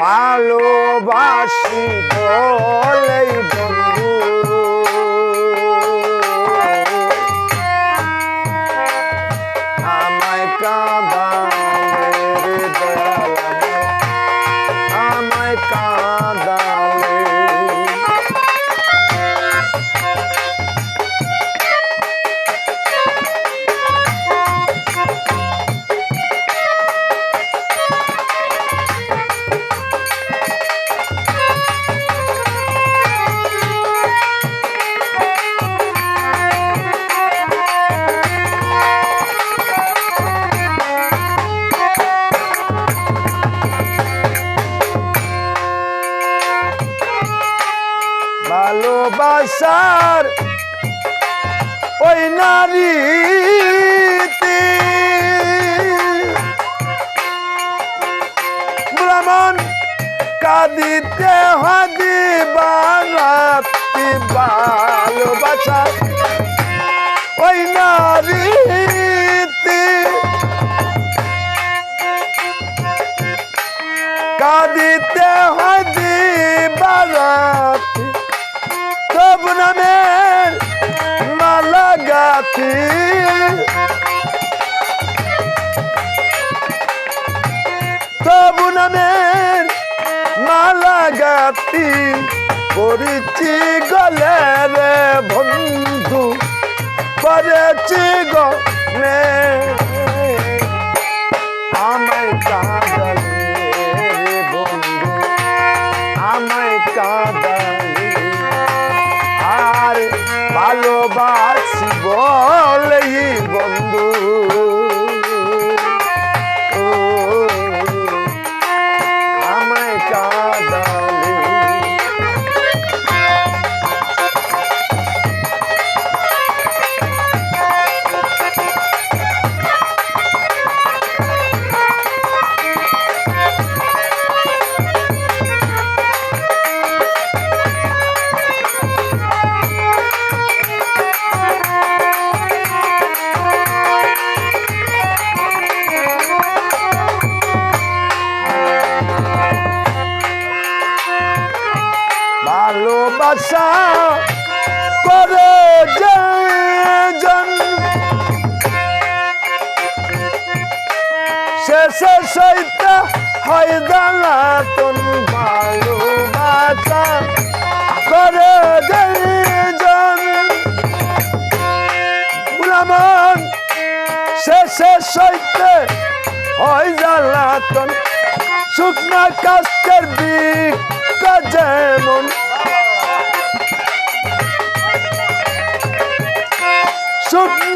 ভালোবাসি বলেই ভালোবাসার ওই নারী ব্রাহ্মণ কাঁদিতে হাদি বাল ভালোবাসা। গাথি পরিচি গলে রে বন্ধু পরেছি গলে। আমায় কাঁদালে বন্ধু, আমায় কাঁদালে। আর ভালোবাসি বলেই ভালোবাসা করে যে শেষে সইতে হয় দালাতন ভালোবাসা করে যে গুলামন শেষে সইতে হয় জ্বালাতন শুকনা কাস্তের বিক যেমন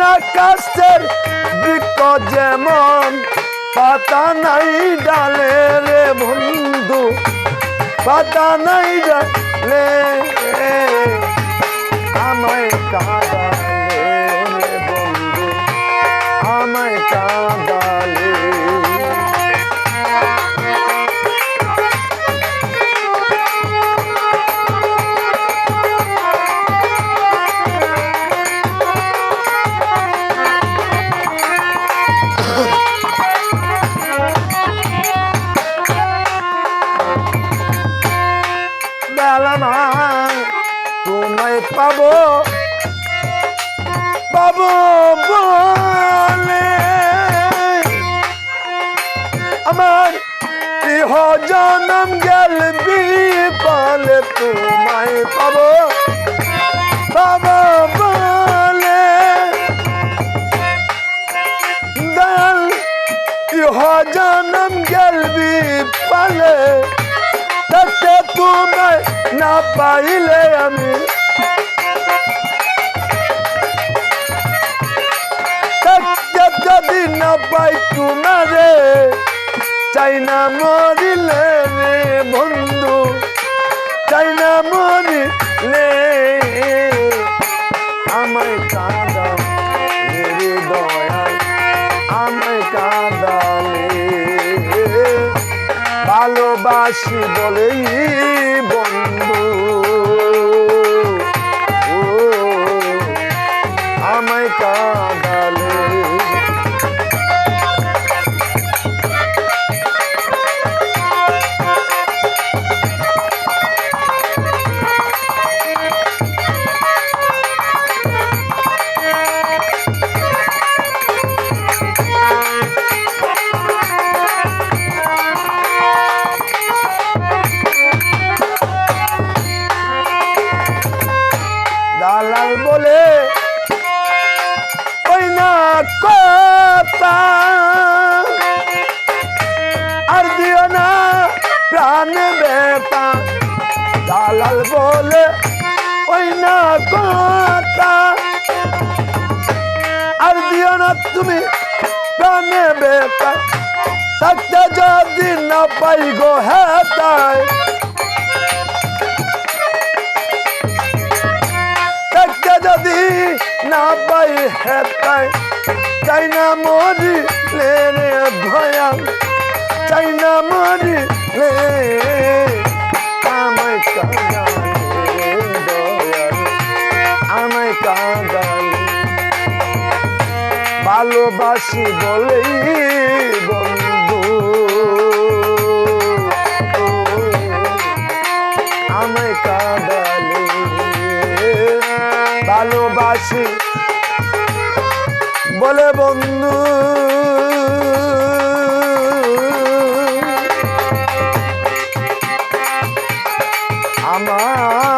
কাস্তের বৃক্ষ যেমন পাতা নাই ডালে রে বন্ধু পাতা নাই ডালে পাবো পাবো বলে আমার ইহ জনম গেল বিপালে তোমায় পাবো। বলে ইহ জনম গেল বিপালে। তাতে তোমায় না পাইলে আমি যদি মরিলে রে বন্ধু চাই মরিলে আমায় কাঁদা রে দয়াল আমায় কাঁদালে ভালোবাসি বলেই বলে ওই না কথা আর দিও না তুমি প্রাণে বেকার থাকতে যদি না পাই গো হ্যাঁ তাই থাকতে যদি না পাই হ্যাঁ তাই চাই না মরি লে রে ভয়ান চাই না মরি লে আমায় আমায় ভালোবাসি বলেই বন্ধু আমায় কাঁদালে। ভালোবাসি বলে বন্ধু। আমার